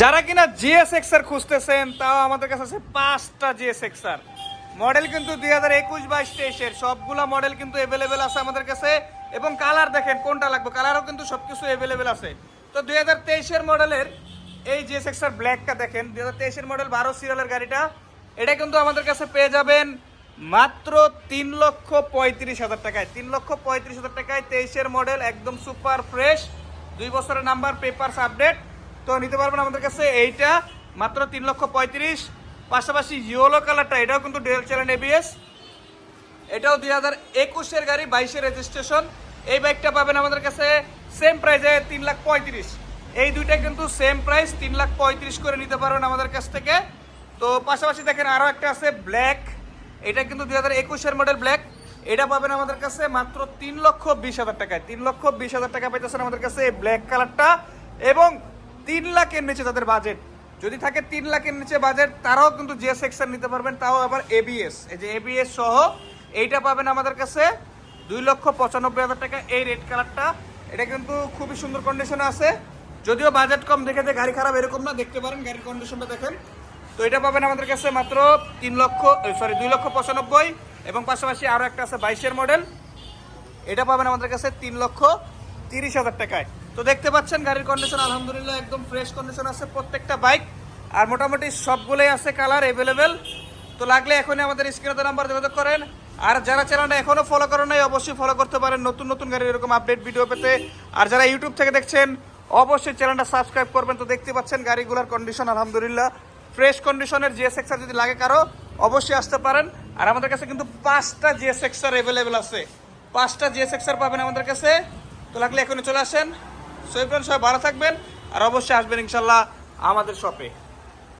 যারা কিনা জিএসএক্স আর খুঁজতেছেন, তাও আমাদের কাছে আছে পাঁচটা জিএসএক্স আর মডেল কিন্তু দুই হাজার একুশ বাইশ তেইশের। সবগুলা মডেল কিন্তু অ্যাভেলেবেল আছে আমাদের কাছে। এবং কালার দেখেন, কোনটা লাগবে? কালারও কিন্তু সবকিছু অ্যাভেলেবেল আছে। তো দুই হাজার তেইশের মডেলের এই জিএসএক্স আর ব্ল্যাকটা দেখেন। দুই হাজার তেইশের মডেল বারো সিরিয়ালের গাড়িটা। এটা কিন্তু আমাদের কাছে পেয়ে যাবেন মাত্র তিন লক্ষ পঁয়ত্রিশ হাজার টাকায়। তিন লক্ষ পঁয়ত্রিশ হাজার টাকায় তেইশের মডেল একদম সুপার ফ্রেশ দুই বছরের নাম্বার পেপারস আপডেট তো নিতে পারবেন আমাদের কাছে এইটা, মাত্র তিন লক্ষ পঁয়ত্রিশ। পাশাপাশি ইয়েলো কালারটা এটাও কিন্তু ডুয়েল চ্যানেল এবিএস এটাও দুই হাজার একুশের গাড়ি, বাইশের রেজিস্ট্রেশন এই বাইকটা পাবেন আমাদের কাছে সেম প্রাইসে তিন লাখ পঁয়ত্রিশ। এই দুইটা কিন্তু সেম প্রাইস তিন লাখ পঁয়ত্রিশ করে নিতে পারবেন আমাদের কাছ থেকে। তো পাশাপাশি দেখেন আরও একটা আছে ব্ল্যাক এটা কিন্তু দুই হাজার একুশের মডেল ব্ল্যাক এটা পাবেন আমাদের কাছে মাত্র তিন লক্ষ বিশ হাজার টাকায়। তিন লক্ষ বিশ হাজার টাকা পাইতেছেন আমাদের কাছে এই ব্ল্যাক কালারটা এবং তিন লাখের নিচে তাদের বাজেট যদি থাকে তিন লাখের নিচে বাজেট তারাও কিন্তু যে সেকশন নিতে পারবেন, তাও আবার এবিএস এই যে এবিএস সহ, এইটা পাবেন আমাদের কাছে দুই লক্ষ পঁচানব্বই হাজার টাকা। এই রেড কালারটা এটা কিন্তু খুবই সুন্দর কন্ডিশনে আছে। যদিও বাজেট কম, দেখে যে গাড়ি খারাপ এরকম না, দেখতে পারেন গাড়ির কন্ডিশনটা দেখেন। তো এটা পাবেন আমাদের কাছে মাত্র তিন লক্ষ সরি দুই লক্ষ পঁচানব্বই। এবং পাশাপাশি আরও একটা আছে বাইশের মডেল এটা পাবেন আমাদের কাছে তিন লক্ষ তিরিশ হাজার টাকায়। তো দেখতে পাচ্ছেন গাড়ির কন্ডিশন আলহামদুলিল্লাহ একদম ফ্রেশ কন্ডিশন আছে প্রত্যেকটা বাইক আর মোটামুটি সবগুলোই আছে কালার অ্যাভেলেবেল তো লাগলে এখনই আমাদের স্ক্রিনে নাম্বার যোগাযোগ করেন। আর যারা চ্যানেলটা এখনও ফলো করেন নাই, অবশ্যই ফলো করতে পারেন নতুন নতুন গাড়ির এরকম আপডেট ভিডিও পেতে। আর যারা ইউটিউব থেকে দেখছেন, অবশ্যই চ্যানেলটা সাবস্ক্রাইব করবেন। তো দেখতে পাচ্ছেন গাড়িগুলোর কন্ডিশন আলহামদুলিল্লাহ। ফ্রেশ কন্ডিশনের জিএসএক্স আর যদি লাগে কারও, অবশ্যই আসতে পারেন। আর আমাদের কাছে কিন্তু পাঁচটা জিএসএক্স আর অ্যাভেলেবেল আছে। পাঁচটা জিএসএক্স আর পাবেন আমাদের কাছে। তো লাগলে এখনই চলে আসেন। সৈফরান সাহেব ভালো থাকবেন আর অবশ্যই আসবেন ইনশাল্লাহ আমাদের শপে।